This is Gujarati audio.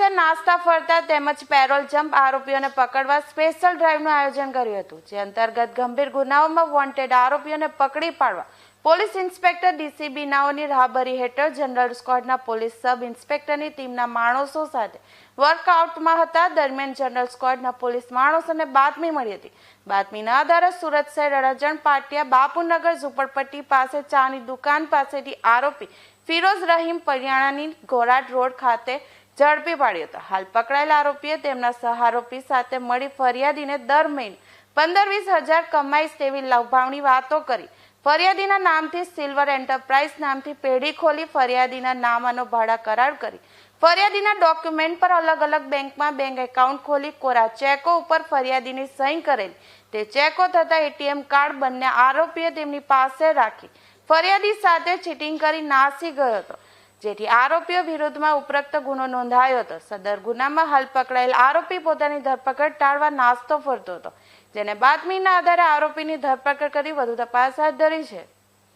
નાસ્તા, ફરતા તેમજ પેરોલ જમ્પ આરોપીઓને પકડવા સ્પેશિયલ ડ્રાઈવનું આયોજન કર્યું હતું, જે અંતર્ગત ગંભીર ગુનાઓમાં વોન્ટેડ આરોપીઓને પકડી પાડવા પોલીસ ઇન્સ્પેક્ટર ડીસીબી નાઓની રાહબરી હેઠળ જનરલ સ્કોડના પોલીસ સબ ઇન્સ્પેક્ટરની ટીમના માણસો સાથે વર્કઆઉટમાં હતા. દરમિયાન જનરલ સ્કોડના પોલીસ માણસોને બાતમી મળી હતી. બાતમીના આધારે સુરત શહેર અડજણ, પાટિયા, બાપુનગર, ઝુંપડપટ્ટી પાસે ચાની દુકાન પાસેથી આરોપી ફિરોઝ રહીમ પરિયાણાની ઘોરાટ રોડ ખાતે ઝડપી પાડ્યો હતો. હાલ પકડાયેલા આરોપીએ તેમના સહારોપી સાથે મળી ફરિયાદીને દર મહિને પંદર વીસ હજાર કમાઈશ તેવી લભાવણી વાતો કરી. ફરિયાદીના નામથી સિલ્વર એન્ટરપ્રાઇઝ નામથી પેઢી ખોલી ફરિયાદીના નામાનો ભાડા કરાર કરી. ફરિયાદીના ડોક્યુમેન્ટ પર અલગ અલગ બેંકમાં બેંક એકાઉન્ટ ખોલી કોરા ચેકો ઉપર ફરિયાદીની સહી કરેલી. તે ચેકો થતા એટીએમ કાર્ડ બંને આરોપીએ તેમની પાસે રાખી. ફરિયાદી સાથે ચીટિંગ કરી નાસી ગયો હતો. જેથી આરોપીઓ વિરુદ્ધમાં ઉપરોક્ત ગુનો નોંધાયો હતો. સદર ગુનામાં હાલ પકડાયેલ આરોપી પોતાની ધરપકડ ટાળવા નાસ્તો ફરતો હતો, જેને બાતમીના આધારે આરોપીની ધરપકડ કરી વધુ તપાસ હાથ ધરી છે.